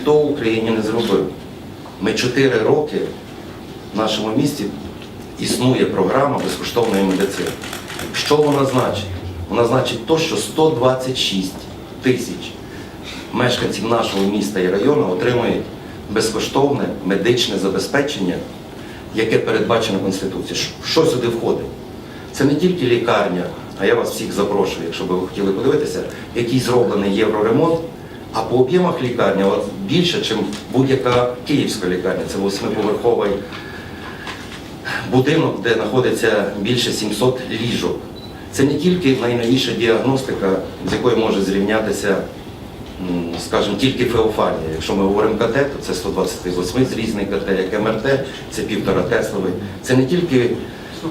ніхто в Україні не зробив. Ми 4 роки в нашому місті існує програма безкоштовної медицини. Що вона значить? Вона значить то, що 126 тисяч мешканців нашого міста і району отримують безкоштовне медичне забезпечення, яке передбачено Конституцією. Що сюди входить? Це не тільки лікарня, а я вас всіх запрошую, якщо ви хотіли подивитися, який зроблений євроремонт, а по об'ємах лікарня от більше, ніж будь-яка київська лікарня. Це восьмиповерховий будинок, де знаходиться більше 700 ліжок. Це не тільки найновіша діагностика, з якою може зрівнятися, скажімо, тільки феофанія. Якщо ми говоримо КТ, то це 128 зрізний КТ, як МРТ, це півтора Тесловий. Це не тільки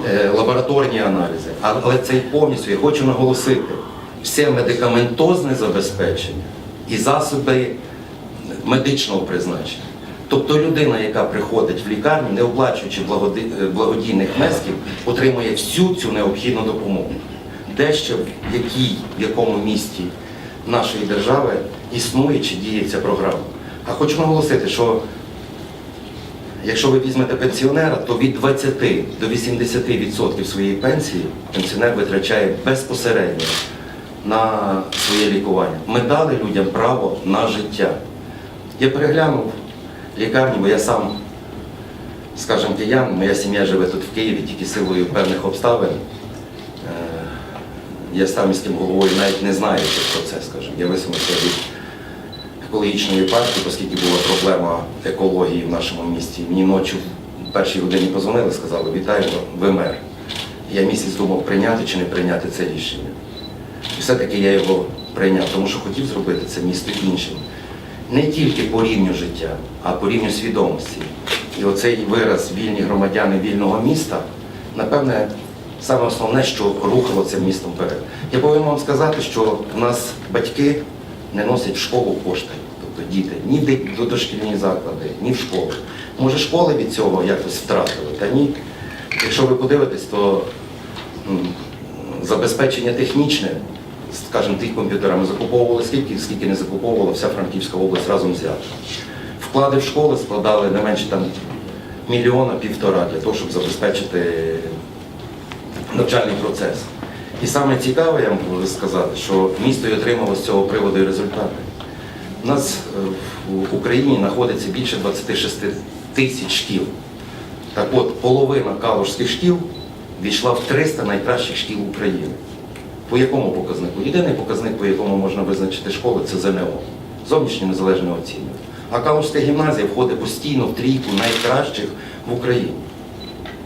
е, лабораторні аналізи, але це і повністю, я хочу наголосити, все медикаментозне забезпечення і засоби медичного призначення. Тобто людина, яка приходить в лікарню, не оплачуючи е, благодійних внесків, отримує всю цю необхідну допомогу. Де ще в якій, в якому місті нашої держави існує чи діє ця програма. А хочу наголосити, що якщо ви візьмете пенсіонера, то від 20 до 80% своєї пенсії пенсіонер витрачає безпосередньо на своє лікування. Ми дали людям право на життя. Я переглянув лікарні, бо я сам, скажімо, киян, моя сім'я живе тут в Києві тільки силою певних обставин. Е, Я став міським головою, навіть не знаю про це, скажімо. Я висунувся від екологічної партії, оскільки була проблема екології в нашому місті. Мені ночі в першій годині позвонили, сказали, вітаємо, ви мер. Я місяць думав, прийняти чи не прийняти це рішення. І все-таки я його прийняв, тому що хотів зробити це місто іншим. Не тільки по рівню життя, а по рівню свідомості. І оцей вираз вільні громадяни вільного міста, напевне, саме основне, що рухало цим містом вперед. Я повинен вам сказати, що в нас батьки не носять в школу кошти, тобто діти, ні до- дошкільні заклади, ні в школи. Може, школи від цього якось втратили, та ні. Якщо ви подивитесь, то забезпечення технічне, скажімо, тих комп'ютерами закуповували скільки, скільки не закуповувала вся Франківська область разом взята. Вклади в школи складали не менше там мільйона півтора для того, щоб забезпечити навчальний процес. І саме цікаве, я можу сказати, що місто і отримало з цього приводу і результати. У нас е, в Україні знаходиться більше 26 тисяч шкіл. Так от, половина калужських шкіл війшла в 300 найкращих шкіл України. По якому показнику? Єдиний показник, по якому можна визначити школи, це ЗНО, зовнішнє незалежне оцінювання. А Калужська гімназія входить постійно в трійку найкращих в Україні.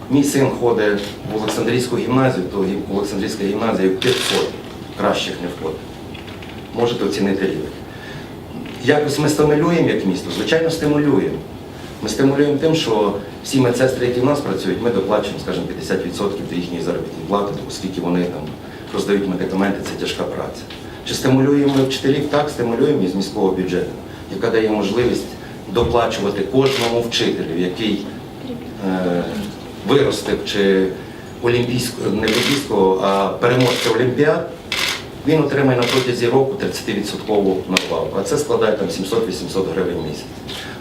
Мій син ходить в Олександрійську гімназію, то Олександрійська гімназія в 500 кращих не входить. Можете оцінити рівень. Якось ми стимулюємо як місто? Звичайно, стимулюємо. Ми стимулюємо тим, що всі медсестри, які в нас працюють, ми доплачуємо, скажімо, 50% до їхньої заробітної плати, оскільки вони там роздають медикаменти, це тяжка праця. Чи стимулюємо вчителів? Так, стимулюємо із міського бюджету, яка дає можливість доплачувати кожному вчителю, який е, виростив чи олімпійського, не олімпійського, а переможця олімпіад, він отримає на протязі року 30% надбавку, а це складає там 700-800 гривень в місяць.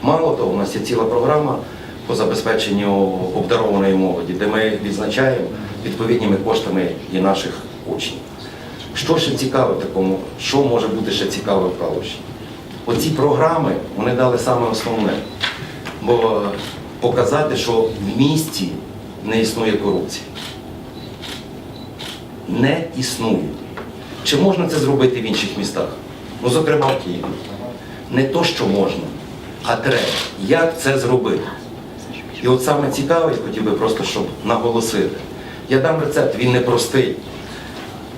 Мало того, у нас є ціла програма по забезпеченню обдарованої молоді, де ми відзначаємо відповідними коштами і наших учнів. Що ще цікаве такому, що може бути ще цікаве в Калуші? Оці програми вони дали саме основне, бо показати, що в місті не існує корупції. Не існує. Чи можна це зробити в інших містах? Ну, зокрема, в Києві. Не то, що можна, а треба. Як це зробити? І от саме цікаве, я хотів би просто, щоб наголосити. Я дам рецепт, він непростий.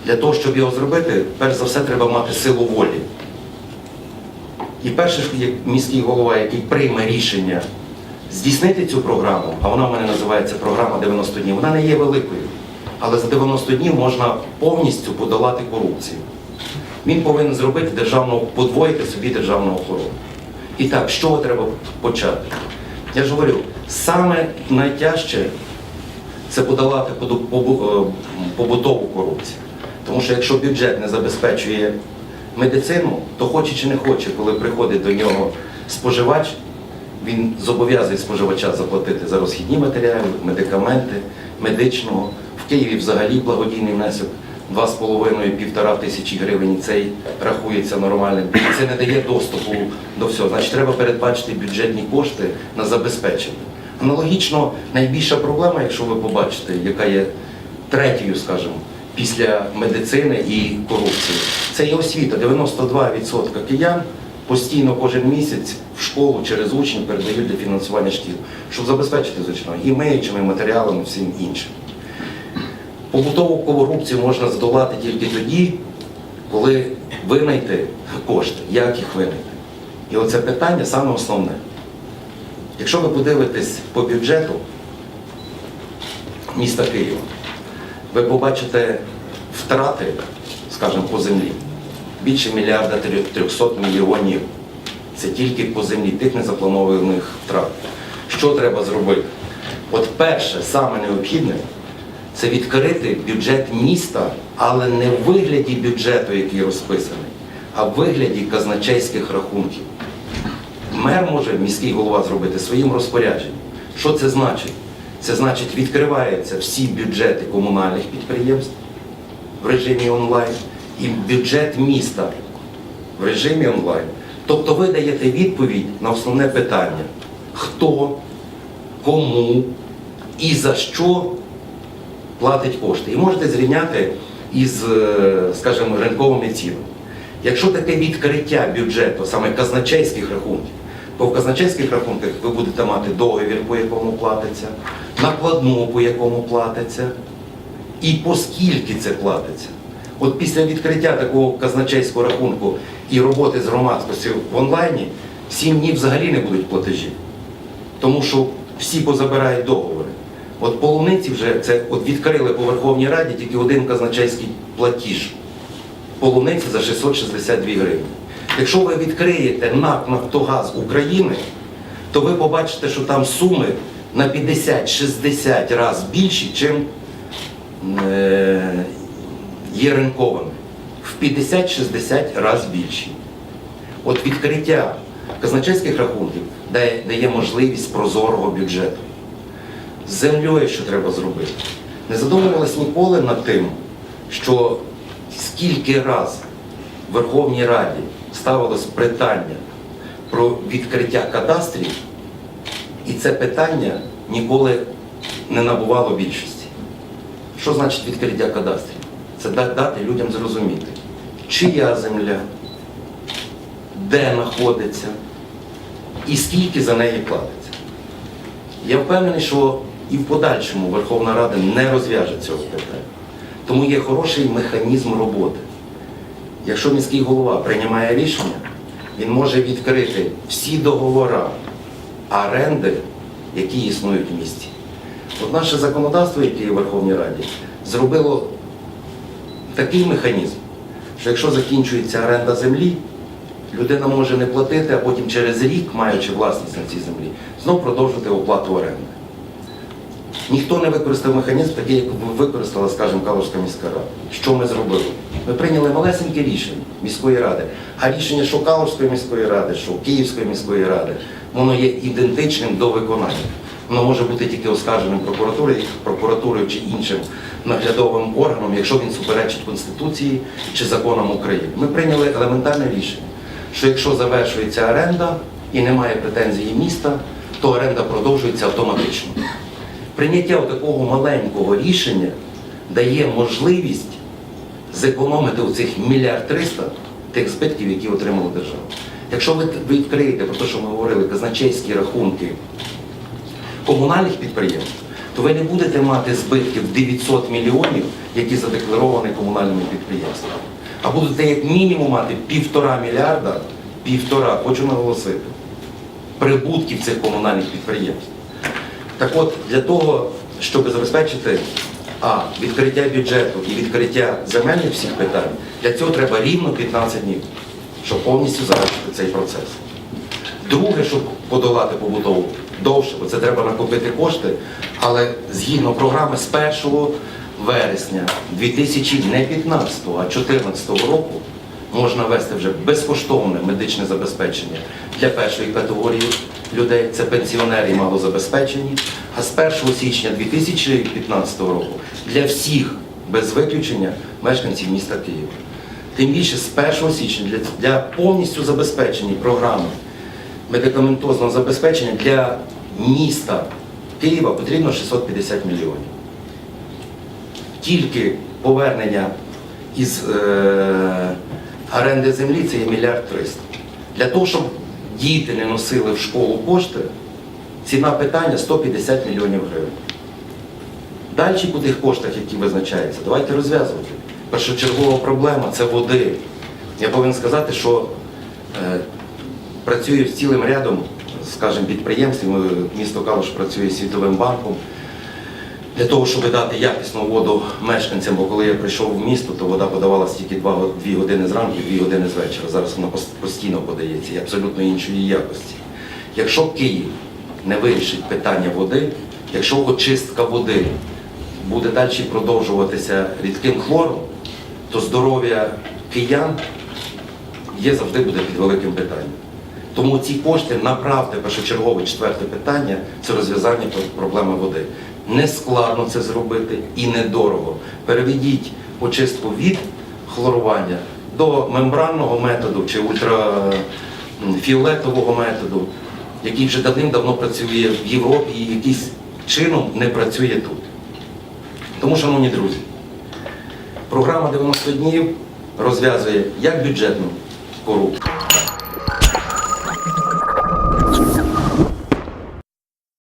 Для того, щоб його зробити, перш за все, треба мати силу волі. І перший міський голова, який прийме рішення здійснити цю програму, а вона в мене називається програма 90 днів, вона не є великою. Але за 90 днів можна повністю подолати корупцію. Він повинен зробити державну, подвоїти собі державну охорону. І так, з чого треба почати? Я ж говорю, саме найтяжче це подолати е, побутову корупцію. Тому що якщо бюджет не забезпечує медицину, то хоче чи не хоче, коли приходить до нього споживач він зобов'язує споживача заплатити за розхідні матеріали, медикаменти, медичного. В Києві взагалі благодійний внесок 2,5-1,5 тисячі гривень. Цей рахується нормальним. Це не дає доступу до всього. Значить, треба передбачити бюджетні кошти на забезпечення. Аналогічно, найбільша проблема, якщо ви побачите, яка є третьою, скажімо, після медицини і корупції, це є освіта. 92% киян постійно кожен місяць в школу через учнів передають для фінансування шкіл, щоб забезпечити звичайно і миючими матеріалами, всім іншим. Побутову корупцію можна здолати тільки тоді, коли винайти кошти, як їх винайти. І оце питання саме основне. Якщо ви подивитесь по бюджету міста Києва, ви побачите втрати, скажімо, по землі більше мільярда трьох- 300 мільйонів. Це тільки по землі тих незапланованих втрат. Що треба зробити? От перше, саме необхідне, це відкрити бюджет міста, але не в вигляді бюджету, який розписаний, а в вигляді казначейських рахунків. Мер може, міський голова, зробити своїм розпорядженням. Що це значить? Це значить, відкриваються всі бюджети комунальних підприємств в режимі онлайн і бюджет міста в режимі онлайн. Тобто ви даєте відповідь на основне питання: хто, кому і за що платить кошти. І можете зрівняти із, е, скажімо, ринковими цінами. Якщо таке відкриття бюджету, саме казначейських рахунків, то в казначейських рахунках ви будете мати договір, по якому платиться, накладну, по якому платиться, і по скільки це платиться. От після відкриття такого казначейського рахунку і роботи з громадськістю в онлайні, сім днів взагалі не будуть платежі. Тому що всі позабирають договори. От полуниці вже це от відкрили по Верховній Раді тільки один казначейський платіж. Полуниці за 662 гривні. Якщо ви відкриєте НАК Нафтогаз України, то ви побачите, що там суми на 50-60 разів більші, чим е, є ринковими. В 50-60 разів більші. От відкриття казначейських рахунків дає, дає можливість прозорого бюджету. З землею, що треба зробити. Не задумувалась ніколи над тим, що скільки раз в Верховній Раді ставилось питання про відкриття кадастрів, і це питання ніколи не набувало більшості. Що значить відкриття кадастрів? Це дати людям зрозуміти, чия земля, де знаходиться і скільки за неї платиться. Я впевнений, що і в подальшому Верховна Рада не розв'яже цього питання. Тому є хороший механізм роботи. Якщо міський голова приймає рішення, він може відкрити всі договори оренди, які існують в місті. От наше законодавство, яке є в Верховній Раді, зробило такий механізм, що якщо закінчується оренда землі, людина може не платити, а потім через рік, маючи власність на цій землі, знов продовжити оплату оренди. Ніхто не використав механізм, такий, як використала, скажімо, Калужська міська рада. Що ми зробили? Ми прийняли малесеньке рішення міської ради. А рішення що Калужської міської ради, що Київської міської ради, воно є ідентичним до виконання. Воно може бути тільки оскарженим прокуратурою, прокуратурою чи іншим наглядовим органом, якщо він суперечить Конституції чи законам України. Ми прийняли елементарне рішення, що якщо завершується оренда і немає претензії міста, то оренда продовжується автоматично. Прийняття такого маленького рішення дає можливість зекономити оцих мільярд триста тих збитків, які отримала держава. Якщо ви відкриєте про те, що ми говорили, казначейські рахунки комунальних підприємств, то ви не будете мати збитків 900 мільйонів, які задекларовані комунальними підприємствами. А будете як мінімум мати півтора мільярда, півтора, хочу наголосити, прибутків цих комунальних підприємств. Так от, для того, щоб забезпечити а, відкриття бюджету і відкриття земельних всіх питань, для цього треба рівно 15 днів, щоб повністю завершити цей процес. Друге, щоб подолати побудову довше, бо це треба накопити кошти, але згідно програми з 1 вересня 2015, а 2014 року можна ввести вже безкоштовне медичне забезпечення для першої категорії людей, це пенсіонери малозабезпечені, а з 1 січня 2015 року для всіх без виключення мешканців міста Києва. Тим більше з 1 січня для, для повністю забезпечення програми медикаментозного забезпечення для міста Києва потрібно 650 мільйонів. Тільки повернення із е, оренди землі це є мільярд триста. Для того, щоб діти не носили в школу кошти, ціна питання 150 мільйонів гривень. Далі по тих коштах, які визначаються, давайте розв'язувати. Першочергова проблема це води. Я повинен сказати, що е, працюю з цілим рядом, скажімо, підприємств. Місто Калуш працює з Світовим банком для того, щоб дати якісну воду мешканцям, бо коли я прийшов в місто, то вода подавалася тільки 2 години зранку і 2 години з вечора. Зараз вона постійно подається і абсолютно іншої якості. Якщо Київ не вирішить питання води, якщо очистка води буде далі продовжуватися рідким хлором, то здоров'я киян є завжди буде під великим питанням. Тому ці кошти направте першочергове четверте питання це розв'язання проблеми води. Не складно це зробити і недорого. Переведіть очистку від хлорування до мембранного методу чи ультрафіолетового методу, який вже давним-давно працює в Європі і якийсь чином не працює тут. Тому, шановні друзі, програма 90 днів розв'язує як бюджетну корупцію,